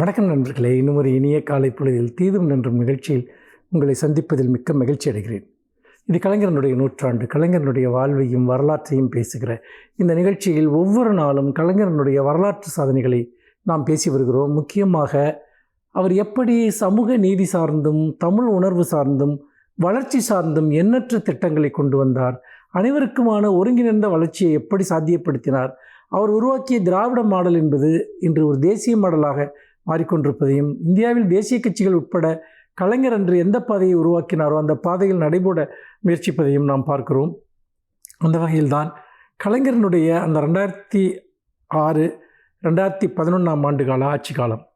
வணக்கம் நண்பர்களே. இன்னும் ஒரு இனிய காலை பொழுதில் தீதும் நன்றும் நிகழ்ச்சியில் உங்களை சந்திப்பதில் மிக்க மகிழ்ச்சி அடைகிறேன். இது கலைஞரனுடைய நூற்றாண்டு கலைஞரனுடைய வாழ்வையும் வரலாற்றையும் பேசுகிற இந்த நிகழ்ச்சியில் ஒவ்வொரு நாளும் கலைஞரனுடைய வரலாற்று சாதனைகளை நாம் பேசி வருகிறோம். முக்கியமாக அவர் எப்படி சமூக நீதி சார்ந்தும் தமிழ் உணர்வு சார்ந்தும் வளர்ச்சி சார்ந்தும் எண்ணற்ற திட்டங்களை கொண்டு வந்தார் அனைவருக்குமான ஒருங்கிணைந்த வளர்ச்சியை எப்படி சாத்தியப்படுத்தினார் அவர் உருவாக்கிய திராவிட மாடல் என்பது இன்று ஒரு தேசிய மாடலாக மாறிக்கொண்டிருப்பதையும் இந்தியாவில் தேசிய கட்சிகள் உட்பட கலைஞர் அன்று எந்த பாதையை உருவாக்கினாரோ அந்த பாதையில் நடைபோட முயற்சிப்பதையும் நாம் பார்க்கிறோம். அந்த வகையில்தான் கலைஞரனுடைய அந்த ரெண்டாயிரத்தி ஆறு ரெண்டாயிரத்தி பதினொன்றாம் ஆண்டு கால ஆட்சி காலம்.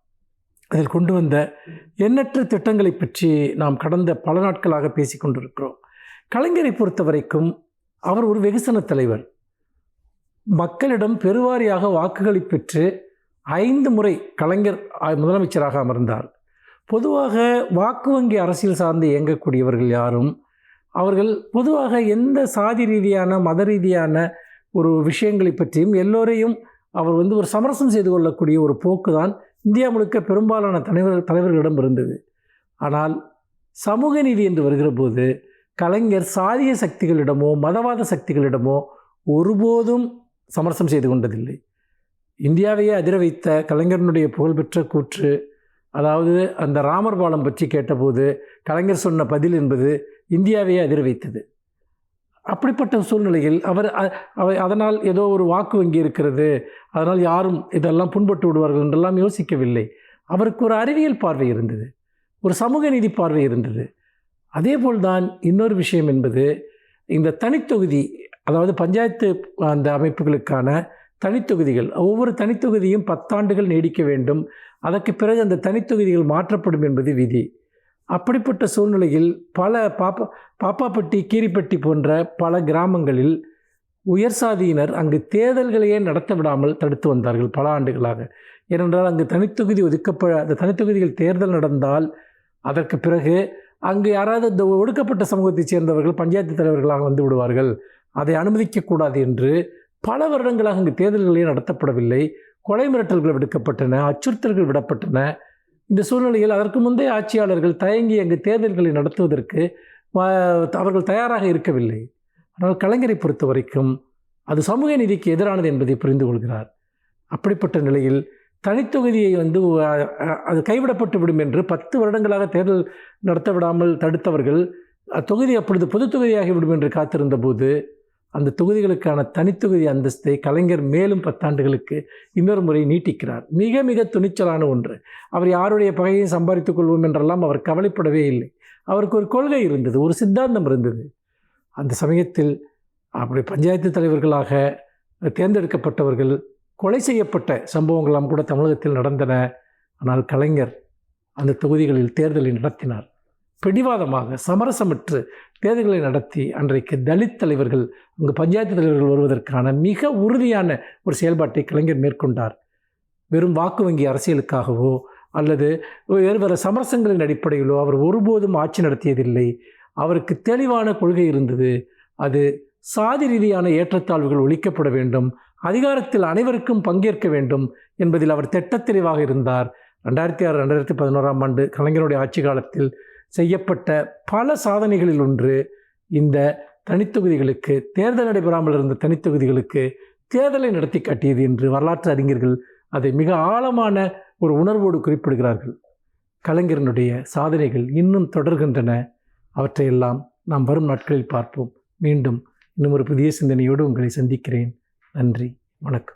அதில் கொண்டு வந்த எண்ணற்ற திட்டங்களை பற்றி நாம் கடந்த பல நாட்களாக பேசி கொண்டிருக்கிறோம். கலைஞரை பொறுத்த வரைக்கும் அவர் ஒரு வெகுசன தலைவர். மக்களிடம் பெருவாரியாக வாக்குகளை பெற்று ஐந்து முறை கலைஞர் முதலமைச்சராக அமர்ந்தார். பொதுவாக வாக்கு வங்கி அரசியல் சார்ந்து இயங்கக்கூடியவர்கள் யாரும் அவர்கள் பொதுவாக எந்த சாதி ரீதியான மத ரீதியான ஒரு விஷயங்களை பற்றியும் எல்லோரையும் அவர் வந்து ஒரு சமரசம் செய்து கொள்ளக்கூடிய ஒரு போக்கு தான் இந்தியா முழுக்க பெரும்பாலான தலைவர் தலைவர்களிடம் இருந்தது. ஆனால் சமூக நீதி என்று வருகிற போது கலைஞர் சாதிய சக்திகளிடமோ மதவாத சக்திகளிடமோ ஒருபோதும் சமரசம் செய்து கொண்டதில்லை. இந்தியாவையே அதிர வைத்த கலைஞரனுடைய புகழ்பெற்ற கூற்று அதாவது அந்த ராமர் பாலம் பற்றி கேட்டபோது கலைஞர் சொன்ன பதில் என்பது இந்தியாவையே அதிர வைத்தது அப்படிப்பட்ட சூழ்நிலையில் அவர் அதனால் ஏதோ ஒரு வாக்கு வங்கி இருக்கிறது அதனால் யாரும் இதெல்லாம் புண்பட்டு விடுவார்கள் என்றெல்லாம் யோசிக்கவில்லை. அவருக்கு ஒரு அறிவியல் பார்வை இருந்தது ஒரு சமூக நீதி பார்வை இருந்தது. அதேபோல்தான் இன்னொரு விஷயம் என்பது இந்த தனித்தொகுதி அதாவது பஞ்சாயத்து அந்த அமைப்புகளுக்கான தனித்தொகுதிகள். ஒவ்வொரு தனித்தொகுதியும் பத்தாண்டுகள் நீடிக்க வேண்டும். அதற்கு பிறகு அந்த தனித்தொகுதிகள் மாற்றப்படும் என்பது விதி. அப்படிப்பட்ட சூழ்நிலையில் பல பாப்பா பாப்பாப்பட்டி கீரிப்பட்டி போன்ற பல கிராமங்களில் உயர் சாதியினர் அங்கு தேர்தல்களையே நடத்த விடாமல் தடுத்து வந்தார்கள் பல ஆண்டுகளாக. ஏனென்றால் அங்கு தனித்தொகுதி ஒதுக்கப்ப அந்த தனித்தொகுதியில் தேர்தல் நடந்தால் அதற்கு பிறகு அங்கு யாராவது இந்த ஒடுக்கப்பட்ட சமூகத்தைச் சேர்ந்தவர்கள் பஞ்சாயத்து தலைவர்களாக வந்து விடுவார்கள். அதை அனுமதிக்கக்கூடாது என்று பல வருடங்களாக அங்கு தேர்தல்களே நடத்தப்படவில்லை. கொலை மிரட்டல்கள் விடுக்கப்பட்டன அச்சுறுத்தல்கள் விடப்பட்டன. இந்த சூழ்நிலையில் அதற்கு முந்தைய ஆட்சியாளர்கள் தயங்கி அங்கு தேர்தல்களை நடத்துவதற்கு அவர்கள் தயாராக இருக்கவில்லை. ஆனால் கலைஞரை பொறுத்த வரைக்கும் அது சமூக நீதிக்கு எதிரானது என்பதை புரிந்து கொள்கிறார். அப்படிப்பட்ட நிலையில் தனித்தொகுதியை வந்து அது கைவிடப்பட்டு விடும் என்று பத்து வருடங்களாக தேர்தல் நடத்த விடாமல் தடுத்தவர்கள் தொகுதி அப்பொழுது பொது தொகுதியாகிவிடும் என்று காத்திருந்த போது அந்த தொகுதிகளுக்கான தனித்தொகுதி அந்தஸ்தை கலைஞர் மேலும் பத்தாண்டுகளுக்கு இன்னொரு முறை நீட்டிக்கிறார். மிக மிக துணிச்சலான ஒன்று. அவர் யாருடைய பகையை சம்பாதித்துக் கொள்வோம் என்றெல்லாம் அவர் கவலைப்படவே இல்லை. அவருக்கு ஒரு கொள்கை இருந்தது ஒரு சித்தாந்தம் இருந்தது. அந்த சமயத்தில் அப்படி பஞ்சாயத்து தலைவர்களாக தேர்ந்தெடுக்கப்பட்டவர்கள் கொலை செய்யப்பட்ட சம்பவங்கள்லாம் கூட தமிழகத்தில் நடந்தன. ஆனால் கலைஞர் அந்த தொகுதிகளில் தேர்தலை நடத்தினார். பிடிவாதமாக சமரசமற்று தேர்தல்களை நடத்தி அன்றைக்கு தலித் தலைவர்கள் அங்கு பஞ்சாயத்து தலைவர்கள் வருவதற்கான மிக உறுதியான ஒரு செயல்பாட்டை கலைஞர் மேற்கொண்டார். வெறும் வாக்கு வங்கி அரசியலுக்காகவோ அல்லது வேறு வேறு சமரசங்களின் அடிப்படையிலோ அவர் ஒருபோதும் ஆட்சி நடத்தியதில்லை. அவருக்கு தெளிவான கொள்கை இருந்தது. அது சாதி ரீதியான ஏற்றத்தாழ்வுகள் ஒழிக்கப்பட வேண்டும் அதிகாரத்தில் அனைவருக்கும் பங்கேற்க வேண்டும் என்பதில் அவர் திட்டத்தெளிவாக இருந்தார். ரெண்டாயிரத்தி ஆறு ரெண்டாயிரத்தி பதினோராம் ஆண்டு கலைஞருடைய ஆட்சி காலத்தில் செய்யப்பட்ட பல சாதனைகளில் ஒன்று இந்த தனித்தொகுதிகளுக்கு தேர்தல் நடைபெறாமல் இருந்த தனித்தொகுதிகளுக்கு தேர்தலை நடத்தி காட்டியது என்று வரலாற்று அறிஞர்கள் அதை மிக ஆழமான ஒரு உணர்வோடு குறிப்பிடுகிறார்கள். கலைஞரனுடைய சாதனைகள் இன்னும் தொடர்கின்றன. அவற்றையெல்லாம் நாம் வரும் நாட்களில் பார்ப்போம். மீண்டும் இன்னும் ஒரு புதிய சிந்தனையோடு உங்களை சந்திக்கிறேன். நன்றி. வணக்கம்.